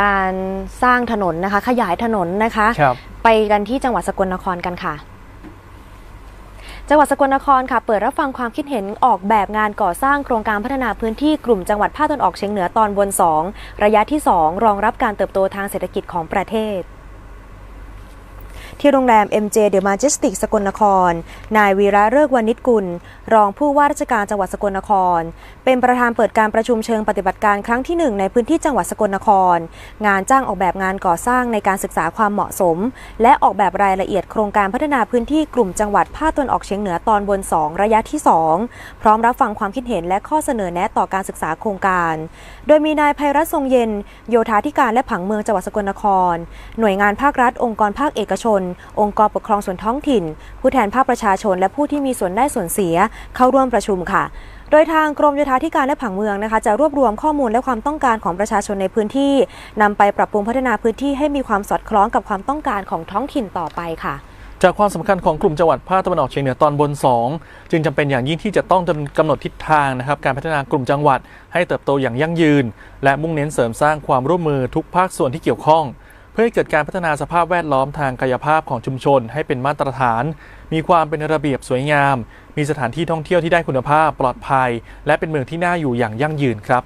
การสร้างถนนนะคะ ขยายถนนนะคะ ครับ ไปกันที่จังหวัดสกลนครกันค่ะ จังหวัดสกลนครค่ะ เปิดรับฟังความคิดเห็นออกแบบงานก่อสร้างโครงการพัฒนาพื้นที่กลุ่มจังหวัดภาคตะวันออกเฉียงเหนือตอนบน 2 ระยะที่ 2 รองรับการเติบโตทางเศรษฐกิจของประเทศ ที่โรงแรม MJ The Majestic สกลนคร นายวีระเลิกวานิชกุล รองผู้ว่าราชการจังหวัดสกลนคร เป็นประธานเปิดการประชุมเชิงปฏิบัติการครั้งที่หนึ่งในพื้นที่จังหวัดสกลนคร งานจ้างออกแบบงานก่อสร้างในการศึกษาความเหมาะสม และออกแบบรายละเอียดโครงการพัฒนาพื้นที่กลุ่มจังหวัดภาคตะวันออกเฉียงเหนือตอนบน 2 ระยะที่ 2 พร้อมรับฟังความคิดเห็นและข้อเสนอแนะต่อการศึกษาโครงการ โดยมีนายภัยรัตน์ทรงเย็น โยธาธิการและผังเมืองจังหวัดสกลนคร หน่วยงานภาครัฐองค์กรภาคเอกชนองค์กรปกครองส่วนท้องถิ่น ผู้แทนภาคประชาชน และผู้ที่มีส่วนได้ส่วนเสียเข้าร่วมประชุมค่ะ โดยทางกรมโยธาธิการและผังเมืองนะคะ จะรวบรวมข้อมูลและความต้องการของประชาชนในพื้นที่นำไปปรับปรุงพัฒนาพื้นที่ให้มีความสอดคล้องกับความต้องการของท้องถิ่นต่อไปค่ะจากความสำคัญของกลุ่มจังหวัดภาคตะวันออกเฉียงเหนือตอนบน 2 จึงจำเป็นอย่างยิ่งที่จะต้องกำหนดทิศทางนะครับ การพัฒนากลุ่มจังหวัดให้เติบโตอย่างยั่งยืน และมุ่งเน้นเสริมสร้างความร่วมมือทุกภาคส่วนที่เกี่ยวข้อง เพื่อให้เกิดการพัฒนาสภาพแวดล้อมทางกายภาพของชุมชนให้เป็นมาตรฐาน มีความเป็นระเบียบสวยงาม มีสถานที่ท่องเที่ยวที่ได้คุณภาพปลอดภัย และเป็นเมืองที่น่าอยู่อย่างยั่งยืนครับ